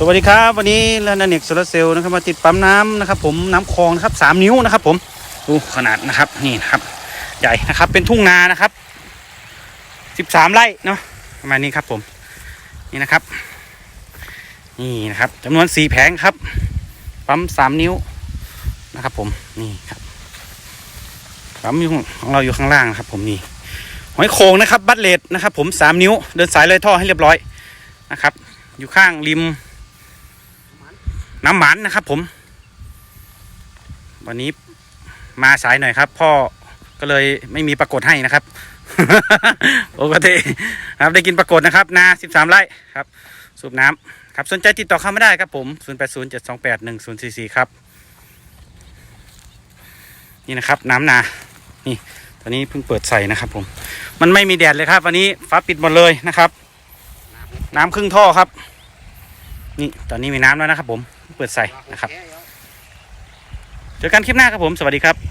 สวัสดีครับวันนี้เรนนันเอกโซลาเซลล์นะครับมาติดปั๊มน้ำนะครับ ผมน้ำคลองนะครับสามนิ้วนะครับ ผมดูขนาดนะครับนี่นะครับ ใหญ่นะครับเป็นทุ่งนานะครับสิบสามไร่เนาะประมาณนี้ครับผมนี่นะครับ นี่นะครับจำนวนสี่แผงครับ ปั๊มสามนิ้วนะครับ ผมนี่ครับปั๊มอยู่ของเราอยู่ข้างล่างครับ ผมนี่หอยโขงนะครับ บัตเลดนะครับ ผมสามนิ้ว เดินสายเลยท่อให้เรียบร้อยนะครับ อยู่ข้างริม น้ำหมันนะครับผม วันนี้มาสายหน่อยครับ พ่อก็เลยไม่มีปรากฏให้นะครับปกติครับได้กินปรากฏนะครับ นาสิบสามไร่ครับ สูบน้ำครับสนใจติดต่อเข้ามาได้ครับผมศูนย์แปดศูนย์เจ็ดสองแปดหนึ่งศูนย์สี่สี่ครับ นี่นะครับน้ำนา นี่ ตอนนี้เพิ่งเปิดใส่นะครับผม มันไม่มีแดดเลยครับ วันนี้ฟ้าปิดหมดเลยนะครับ น้ำครึ่งท่อครับ นี่ตอนนี้มีน้ำแล้วนะครับผมเปิดใส่นะครับ เจอกันคลิปหน้าครับผม สวัสดีครับ